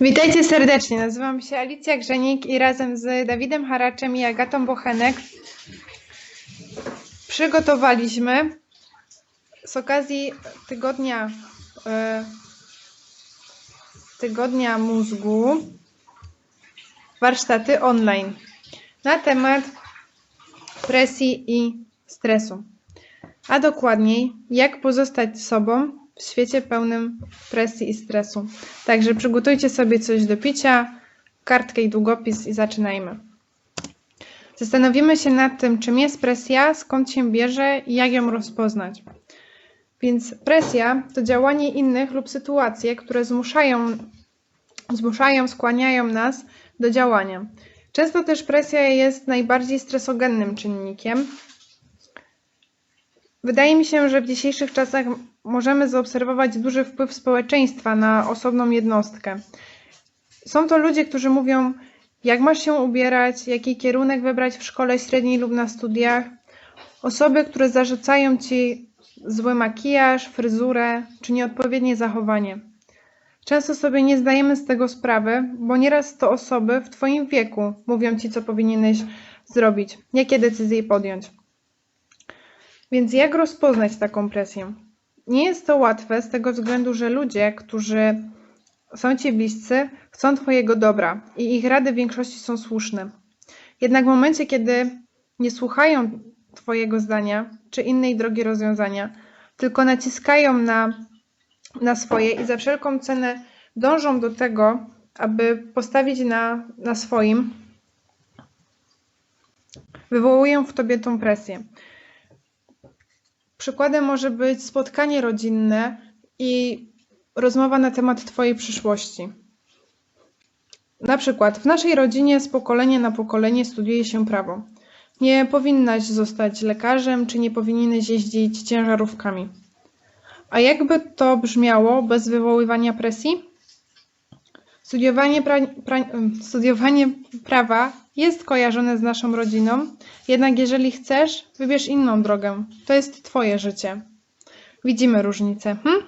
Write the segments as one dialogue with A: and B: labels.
A: Witajcie serdecznie. Nazywam się Alicja Grzenik i razem z Dawidem Haraczem i Agatą Bochenek przygotowaliśmy z okazji tygodnia, e, tygodnia mózgu warsztaty online na temat presji i stresu. A dokładniej, jak pozostać sobą w świecie pełnym presji i stresu. Także przygotujcie sobie coś do picia, kartkę i długopis i zaczynajmy. Zastanowimy się nad tym, czym jest presja, skąd się bierze i jak ją rozpoznać. Więc presja to działanie innych lub sytuacje, które zmuszają, zmuszają, skłaniają nas do działania. Często też presja jest najbardziej stresogennym czynnikiem. Wydaje mi się, że w dzisiejszych czasach możemy zaobserwować duży wpływ społeczeństwa na osobną jednostkę. Są to ludzie, którzy mówią, jak masz się ubierać, jaki kierunek wybrać w szkole średniej lub na studiach. Osoby, które zarzucają ci zły makijaż, fryzurę czy nieodpowiednie zachowanie. Często sobie nie zdajemy z tego sprawy, bo nieraz to osoby w Twoim wieku mówią Ci, co powinieneś zrobić, jakie decyzje podjąć. Więc jak rozpoznać taką presję? Nie jest to łatwe z tego względu, że ludzie, którzy są Ci bliscy, chcą Twojego dobra i ich rady w większości są słuszne. Jednak w momencie, kiedy nie słuchają Twojego zdania czy innej drogi rozwiązania, tylko naciskają na, na swoje i za wszelką cenę dążą do tego, aby postawić na, na swoim, wywołują w Tobie tą presję. Przykładem może być spotkanie rodzinne i rozmowa na temat Twojej przyszłości. Na przykład w naszej rodzinie z pokolenia na pokolenie studiuje się prawo. Nie powinnaś zostać lekarzem, czy nie powinieneś jeździć ciężarówkami. A jakby to brzmiało bez wywoływania presji? Studiowanie, pra, pra, studiowanie prawa jest kojarzone z naszą rodziną, jednak jeżeli chcesz, wybierz inną drogę. To jest Twoje życie. Widzimy różnicę. Hm?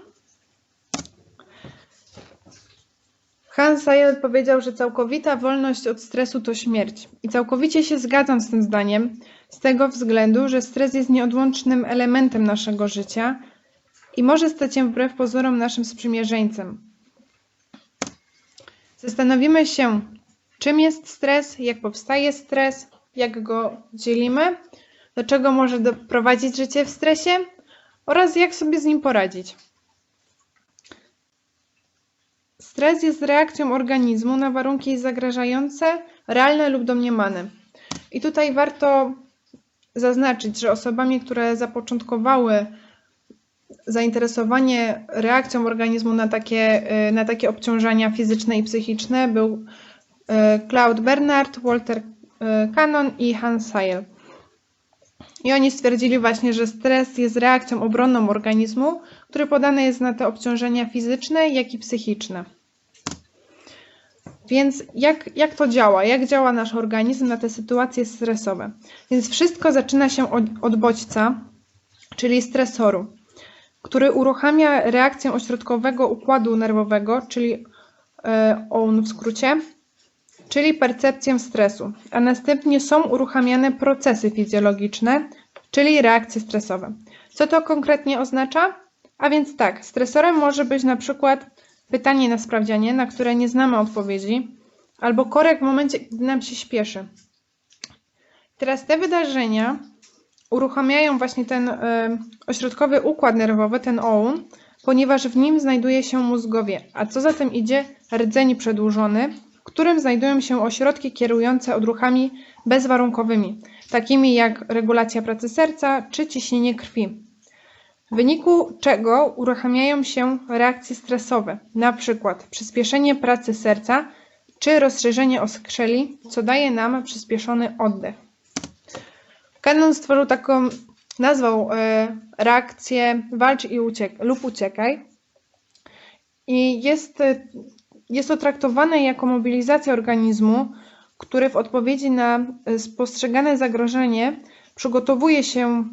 A: Hans Sayel powiedział, że całkowita wolność od stresu to śmierć. I całkowicie się zgadzam z tym zdaniem, z tego względu, że stres jest nieodłącznym elementem naszego życia i może stać się wbrew pozorom naszym sprzymierzeńcem. Zastanowimy się, czym jest stres, jak powstaje stres, jak go dzielimy, do czego może doprowadzić życie w stresie oraz jak sobie z nim poradzić. Stres jest reakcją organizmu na warunki zagrażające, realne lub domniemane. I tutaj warto zaznaczyć, że osobami, które zapoczątkowały zainteresowanie reakcją organizmu na takie, na takie obciążenia fizyczne i psychiczne był Claude Bernard, Walter Cannon i Hans Sayel. I oni stwierdzili właśnie, że stres jest reakcją obronną organizmu, który podany jest na te obciążenia fizyczne, jak i psychiczne. Więc jak, jak to działa? Jak działa nasz organizm na te sytuacje stresowe? Więc wszystko zaczyna się od, od bodźca, czyli stresoru, który uruchamia reakcję ośrodkowego układu nerwowego, czyli e, OUN w skrócie, czyli percepcję stresu, a następnie są uruchamiane procesy fizjologiczne, czyli reakcje stresowe. Co to konkretnie oznacza? A więc tak, stresorem może być na przykład pytanie na sprawdzianie, na które nie znamy odpowiedzi, albo korek w momencie, gdy nam się śpieszy. Teraz te wydarzenia uruchamiają właśnie ten y, ośrodkowy układ nerwowy, ten OUN, ponieważ w nim znajduje się mózgowie, a co za tym idzie rdzeń przedłużony, w którym znajdują się ośrodki kierujące odruchami bezwarunkowymi, takimi jak regulacja pracy serca czy ciśnienie krwi w wyniku czego uruchamiają się reakcje stresowe, np. przyspieszenie pracy serca czy rozszerzenie oskrzeli, co daje nam przyspieszony oddech. Cannon stworzył taką, nazwał e, reakcję walcz i uciek lub uciekaj i jest, jest to traktowane jako mobilizacja organizmu, który w odpowiedzi na spostrzegane zagrożenie przygotowuje się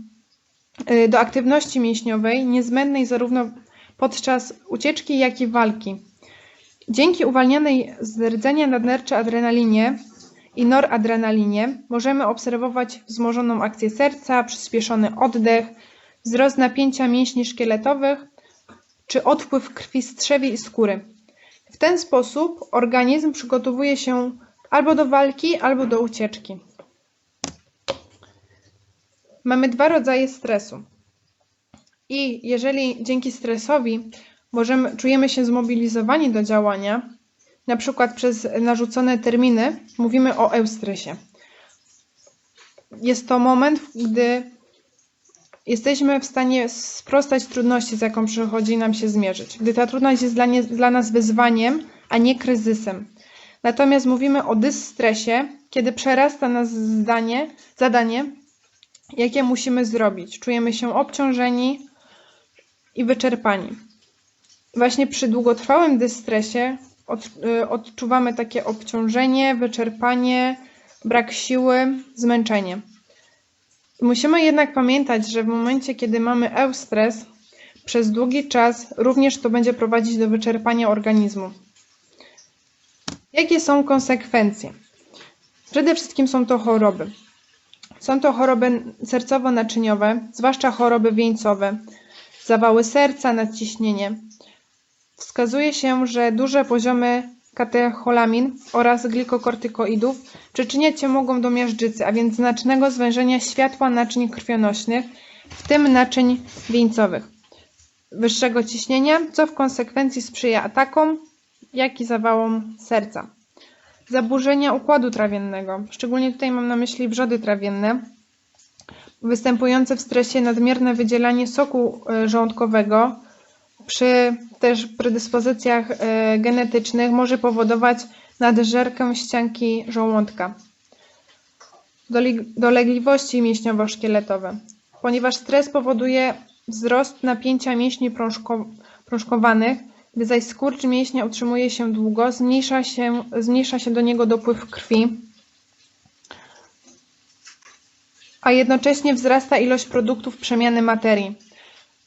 A: do aktywności mięśniowej niezbędnej zarówno podczas ucieczki, jak i walki. Dzięki uwalnianej z rdzenia nadnerczy adrenalinie i noradrenalinie możemy obserwować wzmożoną akcję serca, przyspieszony oddech, wzrost napięcia mięśni szkieletowych czy odpływ krwi z trzewi i skóry. W ten sposób organizm przygotowuje się albo do walki, albo do ucieczki. Mamy dwa rodzaje stresu. I jeżeli dzięki stresowi możemy, czujemy się zmobilizowani do działania, na przykład przez narzucone terminy, mówimy o eustresie. Jest to moment, gdy jesteśmy w stanie sprostać trudności, z jaką przychodzi nam się zmierzyć, gdy ta trudność jest dla, nie, dla nas wyzwaniem, a nie kryzysem. Natomiast mówimy o dysstresie, kiedy przerasta nas zdanie, zadanie, jakie musimy zrobić. Czujemy się obciążeni i wyczerpani. Właśnie przy długotrwałym dystresie od, y, odczuwamy takie obciążenie, wyczerpanie, brak siły, zmęczenie. Musimy jednak pamiętać, że w momencie, kiedy mamy eustres, przez długi czas również to będzie prowadzić do wyczerpania organizmu. Jakie są konsekwencje? Przede wszystkim są to choroby. Są to choroby sercowo-naczyniowe, zwłaszcza choroby wieńcowe, zawały serca, nadciśnienie. Wskazuje się, że duże poziomy katecholamin oraz glikokortykoidów przyczyniać się mogą do miażdżycy, a więc znacznego zwężenia światła naczyń krwionośnych, w tym naczyń wieńcowych, wyższego ciśnienia, co w konsekwencji sprzyja atakom, jak i zawałom serca. Zaburzenia układu trawiennego, szczególnie tutaj mam na myśli wrzody trawienne, występujące w stresie nadmierne wydzielanie soku e, żołądkowego, przy też predyspozycjach e, genetycznych może powodować nadżerkę ścianki żołądka. Dolegliwości mięśniowo-szkieletowe. Ponieważ stres powoduje wzrost napięcia mięśni prążkowanych, gdy zaś skurcz mięśnia utrzymuje się długo, zmniejsza się, zmniejsza się do niego dopływ krwi, a jednocześnie wzrasta ilość produktów przemiany materii.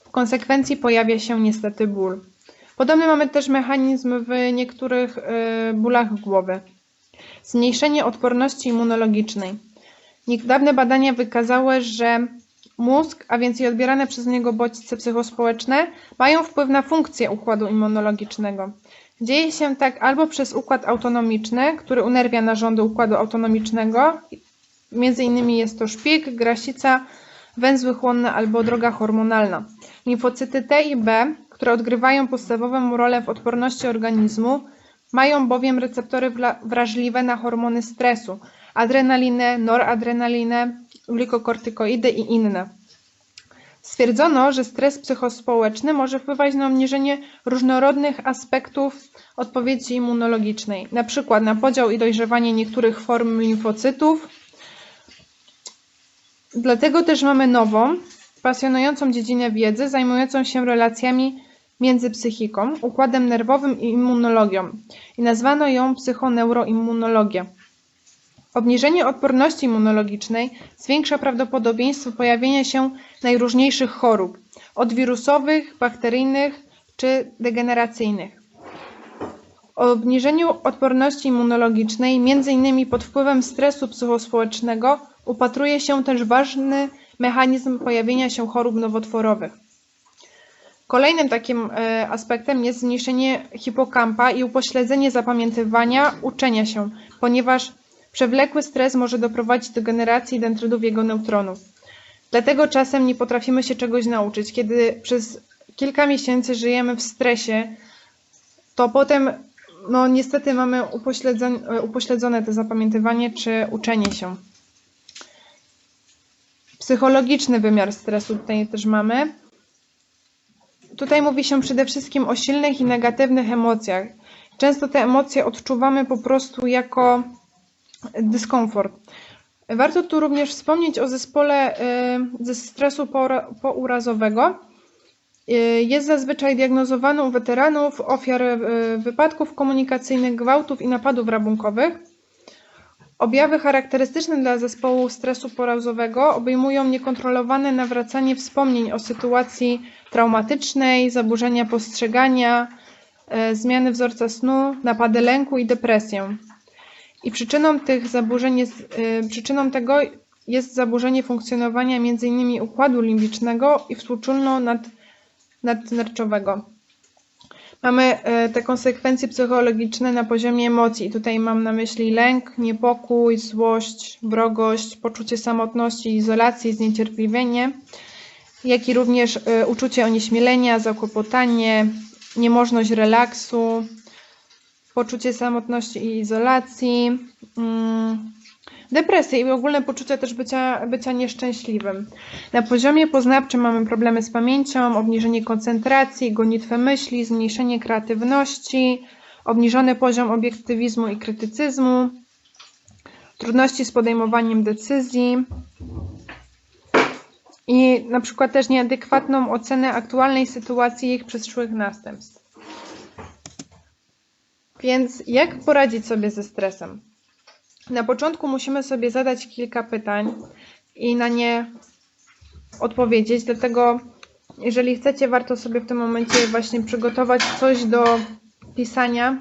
A: W konsekwencji pojawia się niestety ból. Podobny mamy też mechanizm w niektórych y, bólach głowy. Zmniejszenie odporności immunologicznej. Niedawne badania wykazały, że mózg, a więc i odbierane przez niego bodźce psychospołeczne, mają wpływ na funkcję układu immunologicznego. Dzieje się tak albo przez układ autonomiczny, który unerwia narządy układu autonomicznego, między innymi jest to szpik, grasica, węzły chłonne albo droga hormonalna. Limfocyty T i B, które odgrywają podstawową rolę w odporności organizmu, mają bowiem receptory wrażliwe na hormony stresu, adrenalinę, noradrenalinę, glikokortykoidy i inne. Stwierdzono, że stres psychospołeczny może wpływać na obniżenie różnorodnych aspektów odpowiedzi immunologicznej, np. na podział i dojrzewanie niektórych form limfocytów. Dlatego też mamy nową, pasjonującą dziedzinę wiedzy zajmującą się relacjami między psychiką, układem nerwowym i immunologią i nazwano ją psychoneuroimmunologię. Obniżenie odporności immunologicznej zwiększa prawdopodobieństwo pojawienia się najróżniejszych chorób, od wirusowych, bakteryjnych czy degeneracyjnych. O obniżeniu odporności immunologicznej, m.in. pod wpływem stresu psychospołecznego, upatruje się też ważny mechanizm pojawienia się chorób nowotworowych. Kolejnym takim e, aspektem jest zmniejszenie hipokampa i upośledzenie zapamiętywania, uczenia się, ponieważ przewlekły stres może doprowadzić do generacji dendrydów jego neutronów. Dlatego czasem nie potrafimy się czegoś nauczyć. Kiedy przez kilka miesięcy żyjemy w stresie, to potem no niestety mamy upośledzone, upośledzone to zapamiętywanie czy uczenie się. Psychologiczny wymiar stresu tutaj też mamy. Tutaj mówi się przede wszystkim o silnych i negatywnych emocjach. Często te emocje odczuwamy po prostu jako dyskomfort. Warto tu również wspomnieć o zespole y, ze stresu pourazowego. Y, jest zazwyczaj diagnozowany u weteranów, ofiar y, wypadków komunikacyjnych, gwałtów i napadów rabunkowych. Objawy charakterystyczne dla zespołu stresu porazowego obejmują niekontrolowane nawracanie wspomnień o sytuacji traumatycznej, zaburzenia postrzegania, e, zmiany wzorca snu, napady lęku i depresję. I przyczyną tych zaburzeń jest, e, przyczyną tego jest zaburzenie funkcjonowania m.in. układu limbicznego i współczulno nad, nadnerczowego. Mamy e, te konsekwencje psychologiczne na poziomie emocji. Tutaj mam na myśli lęk, niepokój, złość, wrogość, poczucie samotności, izolacji, zniecierpliwienie, jak i również e, uczucie onieśmielenia, zakłopotanie, niemożność relaksu, poczucie samotności i izolacji, mm, depresję i ogólne poczucie też bycia, bycia nieszczęśliwym. Na poziomie poznawczym mamy problemy z pamięcią, obniżenie koncentracji, gonitwę myśli, zmniejszenie kreatywności, obniżony poziom obiektywizmu i krytycyzmu, trudności z podejmowaniem decyzji i na przykład też nieadekwatną ocenę aktualnej sytuacji i ich przyszłych następstw. Więc jak poradzić sobie ze stresem? Na początku musimy sobie zadać kilka pytań i na nie odpowiedzieć, dlatego jeżeli chcecie, warto sobie w tym momencie właśnie przygotować coś do pisania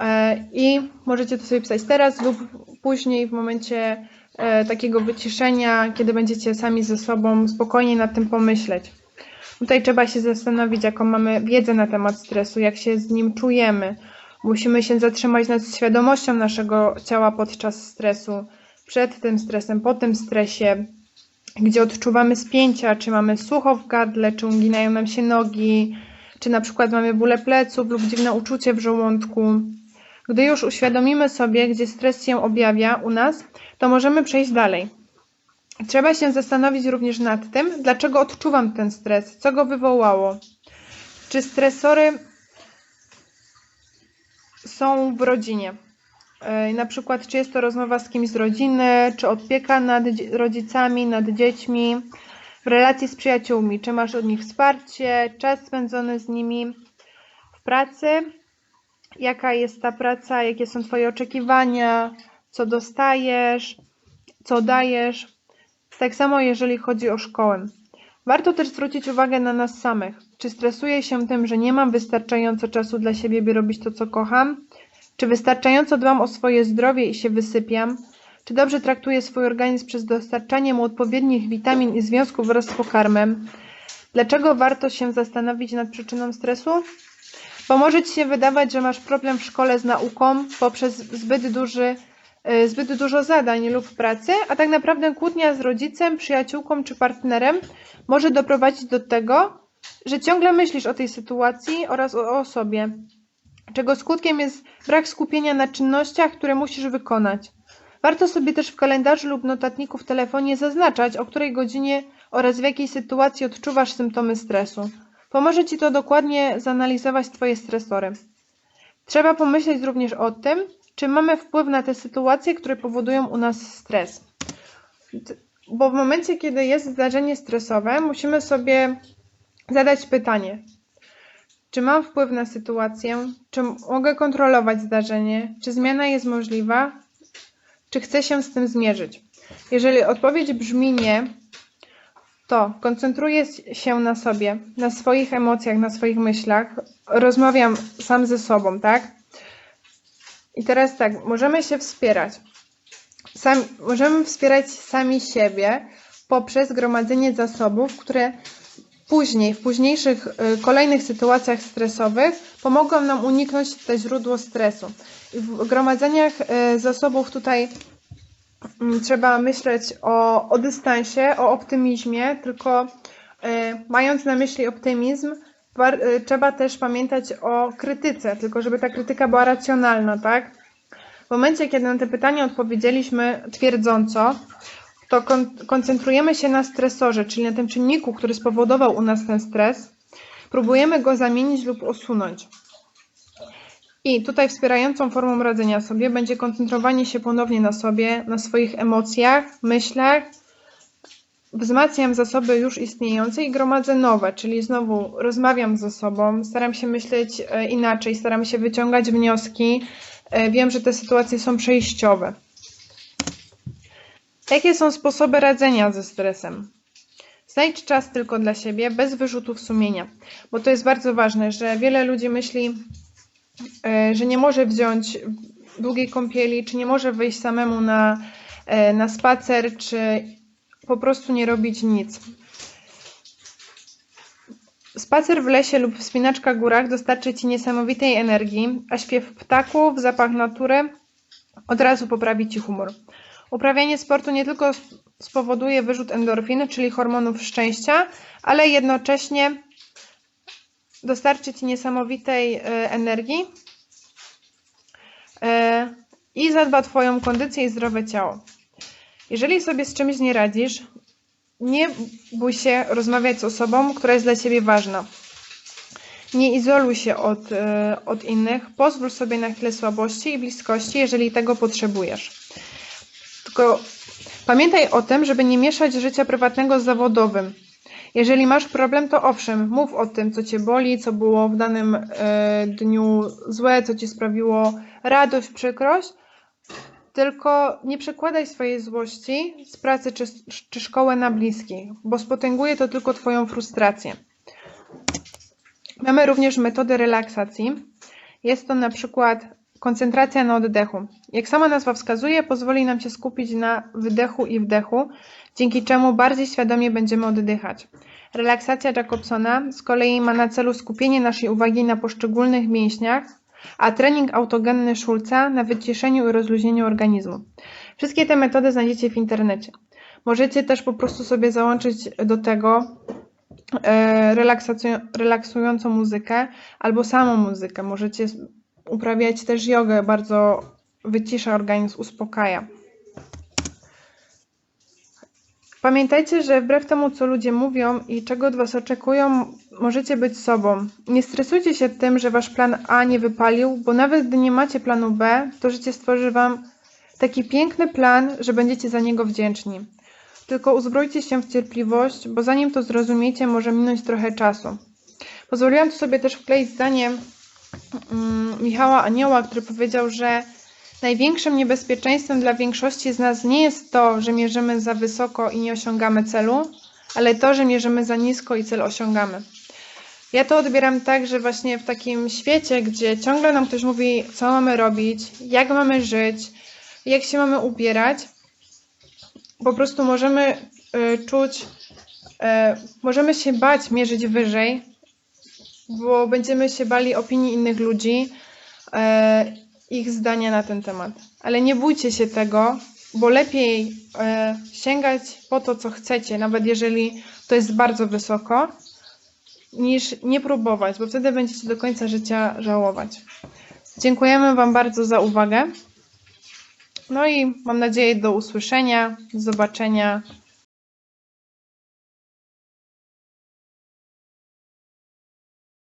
A: e, i możecie to sobie pisać teraz lub później w momencie e, takiego wyciszenia, kiedy będziecie sami ze sobą spokojnie nad tym pomyśleć. Tutaj trzeba się zastanowić, jaką mamy wiedzę na temat stresu, jak się z nim czujemy, Musimy się zatrzymać nad świadomością naszego ciała podczas stresu, przed tym stresem, po tym stresie, gdzie odczuwamy spięcia, czy mamy sucho w gardle, czy uginają nam się nogi, czy na przykład mamy bóle pleców lub dziwne uczucie w żołądku. Gdy już uświadomimy sobie, gdzie stres się objawia u nas, to możemy przejść dalej. Trzeba się zastanowić również nad tym, dlaczego odczuwam ten stres, co go wywołało. Czy stresory są w rodzinie. E, na przykład, czy jest to rozmowa z kimś z rodziny, czy opieka nad rodzicami, nad dziećmi, w relacji z przyjaciółmi, czy masz od nich wsparcie, czas spędzony z nimi w pracy, jaka jest ta praca, jakie są Twoje oczekiwania, co dostajesz, co dajesz. Tak samo jeżeli chodzi o szkołę. Warto też zwrócić uwagę na nas samych. Czy stresuję się tym, że nie mam wystarczająco czasu dla siebie, by robić to, co kocham? Czy wystarczająco dbam o swoje zdrowie i się wysypiam? Czy dobrze traktuję swój organizm przez dostarczanie mu odpowiednich witamin i związków wraz z pokarmem? Dlaczego warto się zastanowić nad przyczyną stresu? Bo może Ci się wydawać, że masz problem w szkole z nauką poprzez zbyt duży E, zbyt dużo zadań lub pracy, a tak naprawdę kłótnia z rodzicem, przyjaciółką czy partnerem może doprowadzić do tego, że ciągle myślisz o tej sytuacji oraz o, o sobie, czego skutkiem jest brak skupienia na czynnościach, które musisz wykonać. Warto sobie też w kalendarzu lub notatniku w telefonie zaznaczać, o której godzinie oraz w jakiej sytuacji odczuwasz symptomy stresu. Pomoże Ci to dokładnie zanalizować Twoje stresory. Trzeba pomyśleć również o tym, czy mamy wpływ na te sytuacje, które powodują u nas stres. Bo w momencie, kiedy jest zdarzenie stresowe, musimy sobie zadać pytanie, czy mam wpływ na sytuację, czy mogę kontrolować zdarzenie, czy zmiana jest możliwa, czy chcę się z tym zmierzyć. Jeżeli odpowiedź brzmi nie, to koncentruję się na sobie, na swoich emocjach, na swoich myślach, rozmawiam sam ze sobą, tak? I teraz tak, możemy się wspierać. Możemy wspierać sami siebie poprzez gromadzenie zasobów, które później, w późniejszych y, kolejnych sytuacjach stresowych pomogą nam uniknąć te źródło stresu. W gromadzeniach y, zasobów tutaj mm, trzeba myśleć o, o dystansie, o optymizmie, tylko y, mając na myśli optymizm, trzeba też pamiętać o krytyce, tylko żeby ta krytyka była racjonalna, tak? W momencie, kiedy na te pytania odpowiedzieliśmy twierdząco, to kon koncentrujemy się na stresorze, czyli na tym czynniku, który spowodował u nas ten stres. Próbujemy go zamienić lub usunąć. I tutaj wspierającą formą radzenia sobie będzie koncentrowanie się ponownie na sobie, na swoich emocjach, myślach, wzmacniam zasoby już istniejące i gromadzę nowe, czyli znowu rozmawiam ze sobą, staram się myśleć e, inaczej, staram się wyciągać wnioski. E, wiem, że te sytuacje są przejściowe. Jakie są sposoby radzenia ze stresem? Znajdź czas tylko dla siebie, bez wyrzutów sumienia, bo to jest bardzo ważne, że wiele ludzi myśli, e, że nie może wziąć długiej kąpieli, czy nie może wyjść samemu na, e, na spacer, czy po prostu nie robić nic. Spacer w lesie lub wspinaczka górach dostarczy Ci niesamowitej energii, a śpiew ptaków, zapach natury od razu poprawi Ci humor. Uprawianie sportu nie tylko spowoduje wyrzut endorfin, czyli hormonów szczęścia, ale jednocześnie dostarczy Ci niesamowitej e, energii e, i zadba Twoją kondycję i zdrowe ciało. Jeżeli sobie z czymś nie radzisz, nie bój się rozmawiać z osobą, która jest dla Ciebie ważna. Nie izoluj się od, e, od innych, pozwól sobie na chwilę słabości i bliskości, jeżeli tego potrzebujesz. Tylko pamiętaj o tym, żeby nie mieszać życia prywatnego z zawodowym. Jeżeli masz problem, to owszem, mów o tym, co cię boli, co było w danym e, dniu złe, co ci sprawiło radość, przykrość, tylko nie przekładaj swojej złości z pracy czy, czy szkoły na bliskich, bo spotęguje to tylko Twoją frustrację. Mamy również metody relaksacji. Jest to na przykład koncentracja na oddechu. Jak sama nazwa wskazuje, pozwoli nam się skupić na wydechu i wdechu, dzięki czemu bardziej świadomie będziemy oddychać. Relaksacja Jacobsona z kolei ma na celu skupienie naszej uwagi na poszczególnych mięśniach, a trening autogenny Schulza na wyciszeniu i rozluźnieniu organizmu. Wszystkie te metody znajdziecie w internecie. Możecie też po prostu sobie załączyć do tego e, relaksującą muzykę albo samą muzykę. Możecie uprawiać też jogę, bardzo wycisza organizm, uspokaja. Pamiętajcie, że wbrew temu, co ludzie mówią i czego od Was oczekują, możecie być sobą. Nie stresujcie się tym, że Wasz plan A nie wypalił, bo nawet gdy nie macie planu B, to życie stworzy Wam taki piękny plan, że będziecie za niego wdzięczni. Tylko uzbrójcie się w cierpliwość, bo zanim to zrozumiecie, może minąć trochę czasu. Pozwoliłam tu sobie też wkleić zdanie Michała Anioła, który powiedział, że Największym niebezpieczeństwem dla większości z nas nie jest to, że mierzymy za wysoko i nie osiągamy celu, ale to, że mierzymy za nisko i cel osiągamy. Ja to odbieram tak, że właśnie w takim świecie, gdzie ciągle nam ktoś mówi, co mamy robić, jak mamy żyć, jak się mamy ubierać, po prostu możemy y, czuć, y, możemy się bać mierzyć wyżej, bo będziemy się bali opinii innych ludzi. Y, ich zdania na ten temat. Ale nie bójcie się tego, bo lepiej e, sięgać po to, co chcecie, nawet jeżeli to jest bardzo wysoko, niż nie próbować, bo wtedy będziecie do końca życia żałować. Dziękujemy Wam bardzo za uwagę. No i mam nadzieję do usłyszenia, do zobaczenia